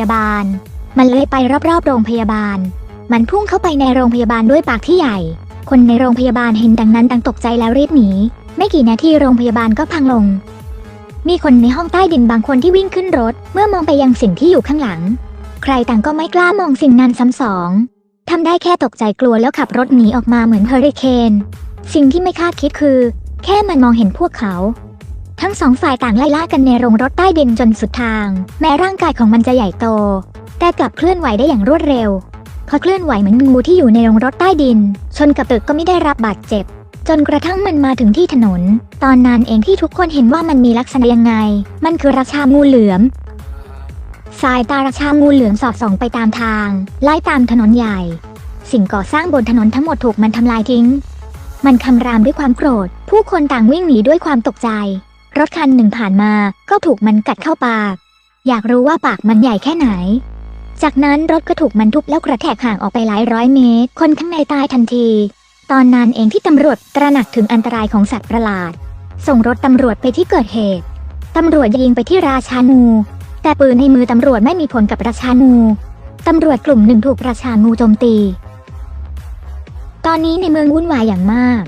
ยาบาล มันเลื้อยไปรอบๆ โรงพยาบาล มันพุ่งเข้าไปในโรงพยาบาลด้วยปากที่ใหญ่ คนในโรงพยาบาลเห็นดังนั้นต่างตกใจแล้วรีบหนี ไม่กี่นาทีโรงพยาบาลก็พังลง มีคนในห้องใต้ดินบางคนที่วิ่งขึ้นรถ เมื่อมองไปยังสิ่งที่อยู่ข้างหลัง ใครต่างก็ไม่กล้ามองสิ่งนั้นซ้ำสองทำได้แค่ตกใจกลัวแล้วขับรถหนีออกมาเหมือนเฮอริเคน สิ่งที่ไม่คาดคิดคือ แค่มันมองเห็นพวกเขา ทั้งสองฝ่ายต่างไล่ล่ากันในโรงรถใต้ดินจนสุดทาง แม้ร่างกายของมันจะใหญ่โต แต่กลับเคลื่อนไหวได้อย่างรวดเร็วพอเคลื่อนไหวเหมือนงูที่อยู่ในโรงรถใต้ดิน ชนกับตึกก็ไม่ได้รับบาดเจ็บ จนกระทั่งมันมาถึงที่ถนน ตอนนั้นเองที่ทุกคนเห็นว่ามันมีลักษณะยังไง มันคือราชางูเหลือมสายตาราชางูเหลือมสอดส่องไปตามทาง ไล่ตามถนนใหญ่ สิ่งก่อสร้างบนถนนทั้งหมดถูกมันทำลายทิ้ง มันคำรามด้วยความโกรธ ผู้คนต่างวิ่งหนีด้วยความตกใจ รถคันหนึ่งผ่านมาก็ถูกมันกัดเข้าปาก อยากรู้ว่าปากมันใหญ่แค่ไหน จากนั้นรถก็ถูกมันทุบแล้วกระแทกห่างออกไปหลายร้อยเมตร คนข้างในตายทันที ตอนนั้นเองที่ตำรวจตระหนักถึงอันตรายของสัตว์ประหลาด ส่งรถตำรวจไปที่เกิดเหตุ ตำรวจยิงไปที่ราชางูแต่ปืนในมือตำรวจไม่มีผลกับราชางูตำรวจกลุ่มหนึ่งถูกราชางูโจมตี ตอนนี้ในเมืองวุ่นวายอย่างมาก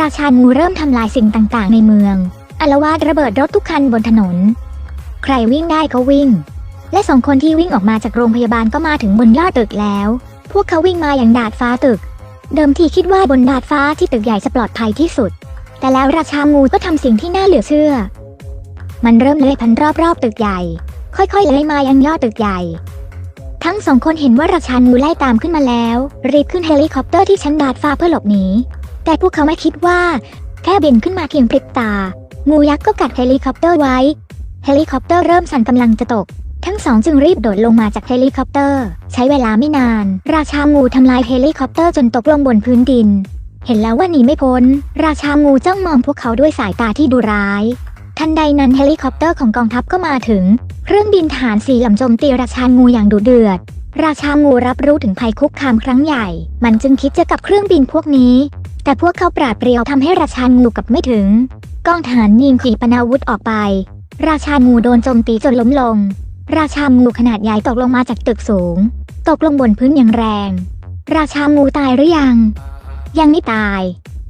ราชางูเริ่มทำลายสิ่งต่างๆ ในเมือง อารวาสระเบิดรถทุกคันบนถนน ใครวิ่งได้ก็วิ่ง และสองคนที่วิ่งออกมาจากโรงพยาบาลก็มาถึงบนยอดตึกแล้ว พวกเขาวิ่งมาอย่างดาดฟ้าตึก เดิมทีคิดว่าบนดาดฟ้าที่ตึกใหญ่จะปลอดภัยที่สุด แต่แล้วราชางูก็ทำสิ่งที่น่าเหลือเชื่อ มันเริ่มเลื้อยพันรอบๆตึกใหญ่ ค่อยๆเลื้อยมายังยอดตึกใหญ่ทั้งสองคนเห็นว่าราชางูไล่ตามขึ้นมาแล้ว รีบขึ้นเฮลิคอปเตอร์ที่ชั้นดาดฟ้าเพื่อหลบหนี แต่พวกเขาไม่คิดว่า แค่บินขึ้นมาเพียงพริบตา งูยักษ์ก็กัดเฮลิคอปเตอร์ไว้ เฮลิคอปเตอร์เริ่มสั่นกำลังจะตก ทั้งสองจึงรีบโดดลงมาจากเฮลิคอปเตอร์ ใช้เวลาไม่นาน ราชางูทำลายเฮลิคอปเตอร์จนตกลงบนพื้นดิน เห็นแล้วว่าหนีไม่พ้น ราชางูจ้องมองพวกเขาด้วยสายตาที่ดุร้าย ทันใดนั้นเฮลิคอปเตอร์ของกองทัพก็มาถึง เครื่องบินทหารสี่ลำโจมตีราชางูอย่างดุเดือดราชางูรับรู้ถึงภัยคุกคามครั้งใหญ่ มันจึงคิดจะกลับเครื่องบินพวกนี้ แต่พวกเขาปราดเปรียวทำให้ราชางูกลับไม่ถึงกองทหารยิงขีปนาวุธออกไป ราชางูโดนโจมตีจนล้มลง ราชางูขนาดใหญ่ตกลงมาจากตึกสูง ตกลงบนพื้นอย่างแรง ราชางูตายหรือยัง ยังไม่ตาย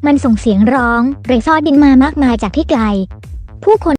มันส่งเสียงร้องเรซ่อดินมามากมายจากที่ไกล ผู้คน